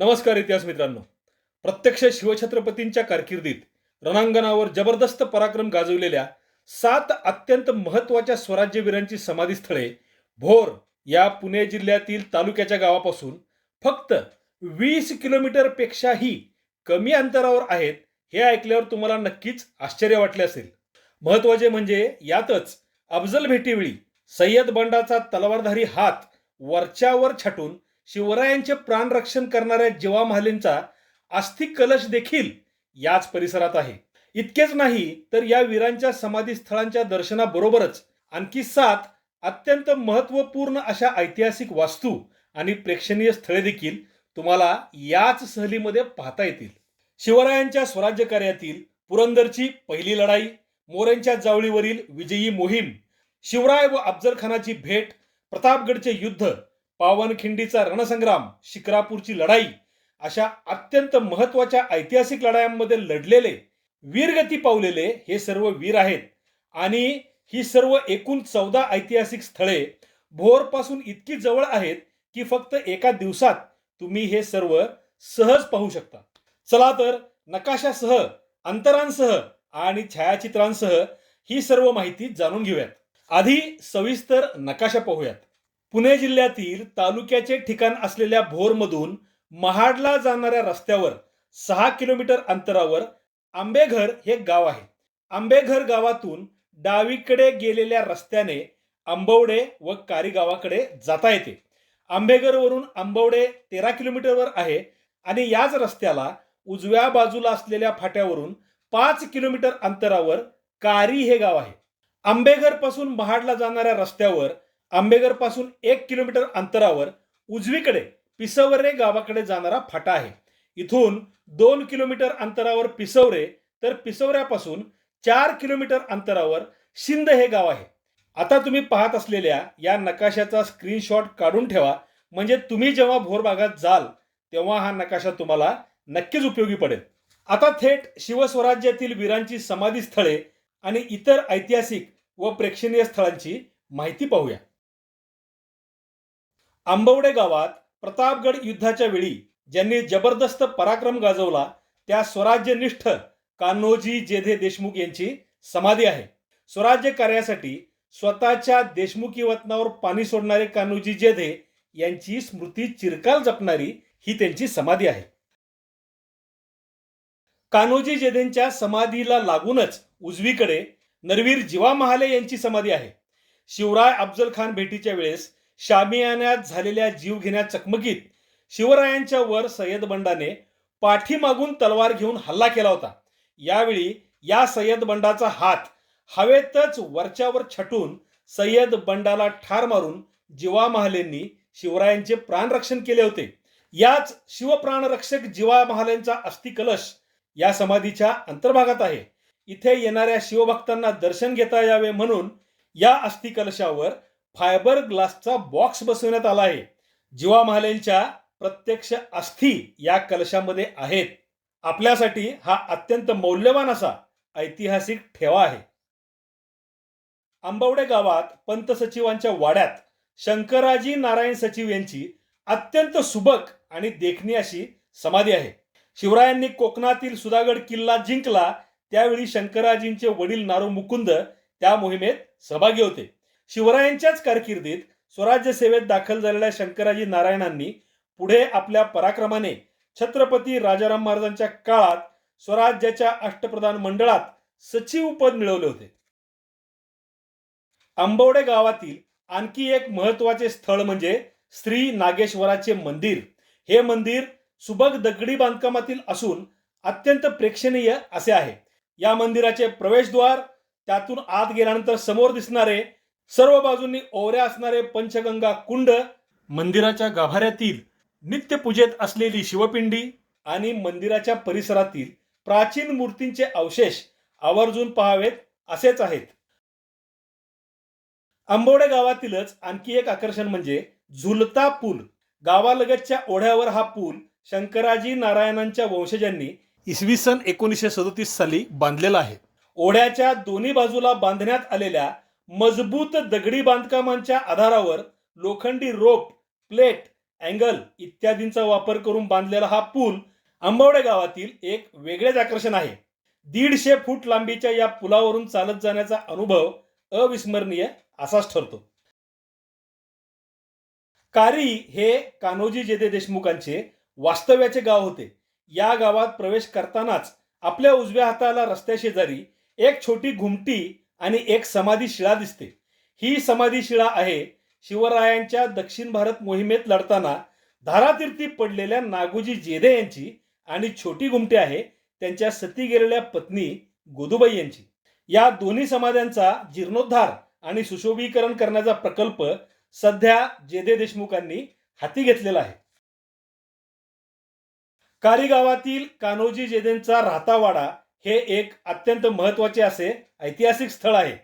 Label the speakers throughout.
Speaker 1: नमस्कार इतिहास मित्रांनो. प्रत्यक्ष शिवछत्रपतींच्या कारकिर्दीत रणांगणावर जबरदस्त पराक्रम गाजवलेल्या सात अत्यंत महत्त्वाच्या स्वराज्यवीरांची समाधीस्थळे भोर या पुणे जिल्ह्यातील तालुक्याच्या गावापासून फक्त वीस किलोमीटर पेक्षाही कमी अंतरावर आहेत हे ऐकल्यावर तुम्हाला नक्कीच आश्चर्य वाटले असेल. महत्त्वाचे म्हणजे यातच अफजल भेटीवेळी सय्यद बंडाचा तलवारधारी हात वरच्यावर छाटून शिवरायांचे प्राणरक्षण करणाऱ्या जीवा महालेंचा अस्थि कलश देखील याच परिसरात आहे. इतकेच नाही तर या वीरांच्या समाधी स्थळांच्या दर्शनाबरोबरच आणखी सात अत्यंत महत्त्वपूर्ण अशा ऐतिहासिक वास्तू आणि प्रेक्षणीय स्थळे देखील तुम्हाला याच सहलीमध्ये पाहता येतील. शिवरायांच्या स्वराज्य कार्यातील पुरंदरची पहिली लढाई मोऱ्यांच्या जावळीवरील विजयी मोहीम शिवराय व अफजल खानाची भेट प्रतापगडचे युद्ध पावनखिंडीचा रणसंग्राम शिक्रापूरची लढाई अशा अत्यंत महत्त्वाच्या ऐतिहासिक लढायांमध्ये लढलेले वीरगती पावलेले हे सर्व वीर आहेत. आणि ही सर्व एकूण चौदा ऐतिहासिक स्थळे भोरपासून इतकी जवळ आहेत की फक्त एका दिवसात तुम्ही हे सर्व सहज पाहू शकता. चला तर नकाशासह अंतरांसह आणि छायाचित्रांसह ही सर्व माहिती जाणून घेऊयात. आधी सविस्तर नकाशा पाहूयात. पुणे जिल्ह्यातील तालुक्याचे ठिकाण असलेल्या भोरमधून महाडला जाणाऱ्या रस्त्यावर सहा किलोमीटर अंतरावर आंबेघर हे गाव आहे. आंबेघर गावातून डावीकडे गेलेल्या रस्त्याने आंबवडे व कारी गावाकडे जाता येते. आंबेघरवरून आंबवडे तेरा किलोमीटरवर आहे आणि याच रस्त्याला उजव्या बाजूला असलेल्या फाट्यावरून पाच किलोमीटर अंतरावर कारी हे गाव आहे. आंबेघरपासून महाडला जाणाऱ्या रस्त्यावर आंबेगरपासून एक किलोमीटर अंतरावर उजवीकडे पिसवरे गावाकडे जाणारा फाटा आहे. इथून दोन किलोमीटर अंतरावर पिसवरे तर पिसवऱ्यापासून चार किलोमीटर अंतरावर शिंद हे गाव आहे. आता तुम्ही पाहत असलेल्या या नकाशाचा स्क्रीनशॉट काढून ठेवा. म्हणजे तुम्ही जेव्हा भोर भागात जाल तेव्हा हा नकाशा तुम्हाला नक्कीच उपयोगी पडेल. आता थेट शिवस्वराज्यातील वीरांची समाधी स्थळे आणि इतर ऐतिहासिक व प्रेक्षणीय स्थळांची माहिती पाहूया. आंबवडे गावात प्रतापगड युद्धाच्या वेळी ज्यांनी जबरदस्त पराक्रम गाजवला त्या स्वराज्यनिष्ठ कान्होजी जेधे देशमुख यांची समाधी आहे. स्वराज्य कार्यासाठी स्वतःच्या देशमुखी वतनावर पाणी सोडणारे कान्होजी जेधे यांची स्मृती चिरकाल जपणारी ही त्यांची समाधी आहे. कान्होजी जेधेंच्या समाधीला लागूनच उजवीकडे नरवीर जिवा महाले यांची समाधी आहे. शिवराय अफजल खान भेटीच्या वेळेस शामियान्यात झालेल्या जीवघेण्या चकमकीत शिवरायांच्या वर सय्यद बंडाने पाठीमागून तलवार घेऊन हल्ला केला होता. यावेळी या सय्यद बंडाचा हात हवेतच वरच्यावर छटून सय्यद बंडाला ठार मारून जिवा महालेंनी शिवरायांचे प्राणरक्षण केले होते. याच शिवप्राणरक्षक जिवा महालेंचा अस्थिकलश या समाधीच्या अंतर्भागात आहे. इथे येणाऱ्या शिवभक्तांना दर्शन घेता यावे म्हणून या अस्थिकलशावर फायबर ग्लासचा बॉक्स बसवण्यात आला आहे. जीवा महालेंच्या प्रत्यक्ष अस्थी या कलशामध्ये आहेत. आपल्यासाठी हा अत्यंत मौल्यवान असा ऐतिहासिक ठेवा आहे. आंबवडे गावात पंत सचिवांच्या वाड्यात शंकराजी नारायण सचिव यांची अत्यंत सुबक आणि देखणी अशी समाधी आहे. शिवरायांनी कोकणातील सुधागड किल्ला जिंकला त्यावेळी शंकराजींचे वडील नारू मुकुंद त्या मोहिमेत सहभागी होते. शिवरायांच्याच कारकिर्दीत स्वराज्य सेवेत दाखल झालेल्या शंकराजी नारायणांनी पुढे आपल्या पराक्रमाने छत्रपती राजाराम महाराजांच्या काळात स्वराज्याच्या अष्टप्रधान मंडळात सचिव पद मिळवले होते. आंबवडे गावातील आणखी एक महत्त्वाचे स्थळ म्हणजे श्री नागेश्वराचे मंदिर. हे मंदिर सुबक दगडी बांधकामातील असून अत्यंत प्रेक्षणीय असे आहे. या मंदिराचे प्रवेशद्वार त्यातून आत गेल्यानंतर समोर दिसणारे सर्व बाजूंनी ओवऱ्या असणारे पंचगंगा कुंड मंदिराच्या गाभाऱ्यातील नित्यपूजेत असलेली शिवपिंडी आणि मंदिराच्या परिसरातील प्राचीन मूर्तींचे अवशेष आवर्जून पहावेत असेच आहेत. आंबोडे गावातीलच आणखी एक आकर्षण म्हणजे झुलता पूल. गावालगतच्या ओढ्यावर हा पूल शंकराजी नारायणांच्या वंशजांनी इसवी सन एकोणीसशे सदोतीस साली बांधलेला आहे. ओढ्याच्या दोन्ही बाजूला बांधण्यात आलेल्या मजबूत दगडी बांधकामांच्या आधारावर लोखंडी रोप प्लेट अँगल इत्यादींचा वापर करून बांधलेला हा पूल आंबवडे गावातील एक वेगळेच आकर्षण आहे. दीडशे फूट लांबीच्या या पुलावरून चालत जाण्याचा अनुभव अविस्मरणीय असाच ठरतो. कारी हे कान्होजी जेदे देशमुखांचे वास्तव्याचे गाव होते. या गावात प्रवेश करतानाच आपल्या उजव्या हाताला रस्त्याशेजारी एक छोटी घुमटी आणि एक समाधी शिळा दिसते. ही समाधी शिळा आहे शिवरायांच्या दक्षिण भारत मोहिमेत लढताना धारातीर्थी पडलेल्या नागोजी जेदे यांची आणि छोटी घुमटी आहे त्यांच्या सती गेलेल्या पत्नी गोदुबाई यांची. या दोन्ही समाध्यांचा जीर्णोद्धार आणि सुशोभीकरण करण्याचा प्रकल्प सध्या जेदे देशमुखांनी हाती घेतलेला आहे. कारीगावातील कान्होजी जेदेंचा राहतावाडा हे एक अत्यंत महत्त्वाचे असे ऐतिहासिक स्थळ आहे.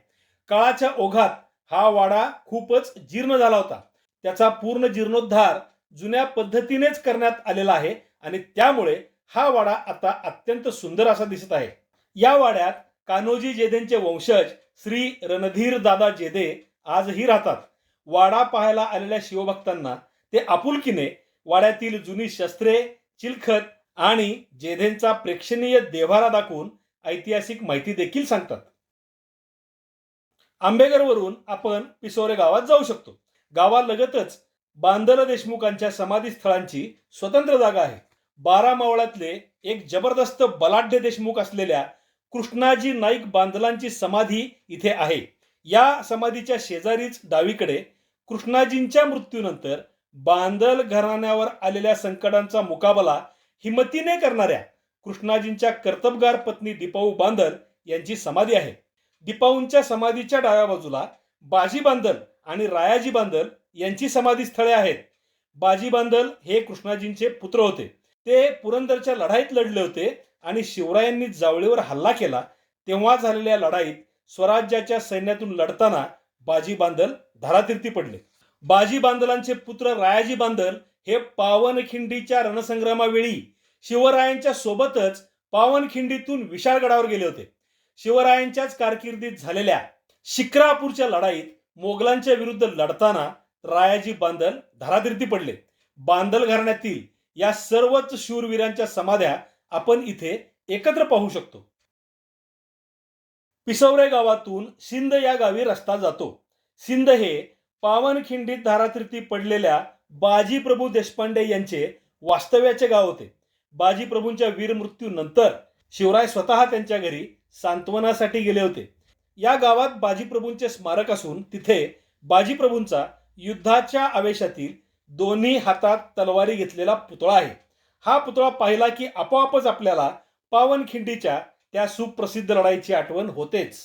Speaker 1: काळाच्या ओघात हा वाडा खूपच जीर्ण झाला होता. त्याचा पूर्ण जीर्णोद्धार जुन्या पद्धतीनेच करण्यात आलेला आहे आणि त्यामुळे हा वाडा आता अत्यंत सुंदर असा दिसत आहे. या वाड्यात कान्होजी जेदेंचे वंशज श्री रणधीर दादा जेदे आजही राहतात. वाडा पाहायला आलेल्या शिवभक्तांना ते आपुलकीने वाड्यातील जुनी शस्त्रे चिलखत आणि जेधेंचा प्रेक्षणीय देव्हारा दाखवून ऐतिहासिक माहिती देखील सांगतात. आंबेगरवरून आपण पिसोरे गावात जाऊ शकतो. गावालगतच बांदर देशमुखांच्या समाधी स्थळांची स्वतंत्र जागा आहे. बारा मावळातले एक जबरदस्त बलाढ्य देशमुख असलेल्या कृष्णाजी नाईक बांदलांची समाधी इथे आहे. या समाधीच्या शेजारीच डावीकडे कृष्णाजींच्या मृत्यूनंतर बांदल घराण्यावर आलेल्या संकटांचा मुकाबला हिमतीने करणाऱ्या कृष्णाजींच्या कर्तबगार पत्नी दीपाऊ बांदल यांची समाधी आहे. दीपाऊंच्या समाधीच्या डाव्या बाजूला बाजी बांदल आणि रायाजी बांदल यांची समाधी स्थळे आहेत. बाजी बांदल हे कृष्णाजींचे पुत्र होते. ते पुरंदरच्या लढाईत लढले होते आणि शिवरायांनी जावळीवर हल्ला केला. तेव्हा झालेल्या लढाईत स्वराज्याच्या सैन्यातून लढताना बाजी बांदल धारातीर्थी पडले. बाजी बांदलांचे पुत्र रायाजी बांदल हे पावनखिंडीच्या रणसंग्रामावेळी शिवरायांच्या सोबतच पावनखिंडीतून विशाळगडावर गेले होते. शिवरायांच्याच कारकिर्दीत झालेल्या शिक्रापूरच्या लढाईत मोगलांच्या विरुद्ध लढताना रायाजी बांदल धारातीर्थी पडले. बांदल घराण्यातील या सर्वच शूरवीरांच्या समाध्या आपण इथे एकत्र पाहू शकतो. पिसवरे गावातून सिंध या गावी रस्ता जातो. सिंध हे पावनखिंडीत धारातीर्थी पडलेल्या बाजीप्रभू देशपांडे यांचे वास्तव्याचे गाव होते. बाजीप्रभूंच्या वीर मृत्यूनंतर शिवराय स्वतः त्यांच्या घरी सांत्वनासाठी गेले होते. या गावात बाजीप्रभूंचे स्मारक असून तिथे बाजीप्रभूंचा युद्धाच्या आवेशातील दोन्ही हातात तलवारी घेतलेला पुतळा आहे. हा पुतळा पाहिला की आपोआपच आपल्याला पावनखिंडीच्या त्या सुप्रसिद्ध लढाईची आठवण होतेच.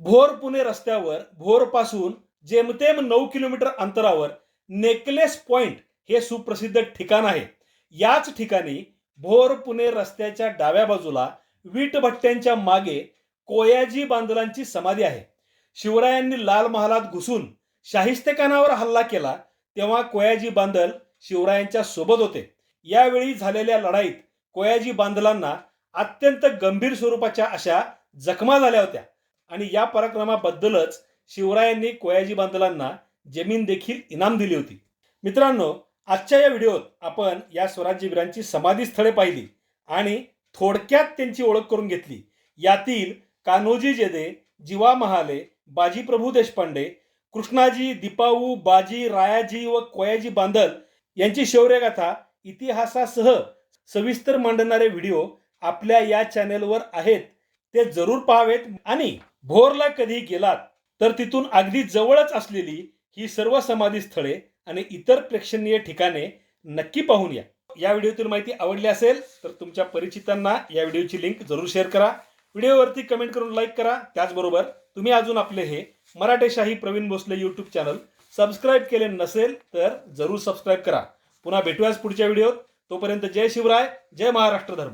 Speaker 1: भोर पुणे रस्त्यावर भोरपासून जेमतेम नऊ किलोमीटर अंतरावर नेकलेस पॉइंट हे सुप्रसिद्ध ठिकाण आहे. याच ठिकाणी भोर पुणे रस्त्याच्या डाव्या बाजूला वीटभट्ट्यांच्या मागे कोयाजी बांदलांची समाधी आहे. शिवरायांनी लाल महालात घुसून शाहिस्तेखानावर हल्ला केला तेव्हा कोयाजी बांदल शिवरायांच्या सोबत होते. यावेळी झालेल्या लढाईत कोयाजी बांदलांना अत्यंत गंभीर स्वरूपाच्या अशा जखमा झाल्या होत्या. आणि या पराक्रमाबद्दलच शिवरायांनी कोयाजी बांधलांना जमीन देखील इनाम दिली होती. मित्रांनो आजच्या या व्हिडिओत आपण या स्वराज्यवीरांची समाधी स्थळे पाहिली आणि थोडक्यात त्यांची ओळख करून घेतली. यातील कान्होजी जेदे जिवा महाले बाजीप्रभू देशपांडे कृष्णाजी दीपाऊ बाजी रायाजी व कोयाजी बांधल यांची शौर्यगाथा इतिहासासह सविस्तर मांडणारे व्हिडिओ आपल्या या चॅनेलवर आहेत. ते जरूर पाहावेत आणि भोरला कधी गेलात तर तिथून अगदी जवळच असलेली ही सर्व समाधी स्थळे आणि इतर प्रेक्षणीय ठिकाणे नक्की पाहून या. या व्हिडिओतील माहिती आवडली असेल तर तुमच्या परिचितांना या व्हिडिओची लिंक जरूर शेअर करा. व्हिडिओवरती कमेंट करून लाईक करा. त्याचबरोबर तुम्ही अजून आपले हे Maratheshahi Pravin Bhosale YouTube channel subscribe केले नसेल तर जरूर सबस्क्राईब करा. पुन्हा भेटूयाच पुढच्या व्हिडिओत. तोपर्यंत जय शिवराय जय महाराष्ट्र धर्म.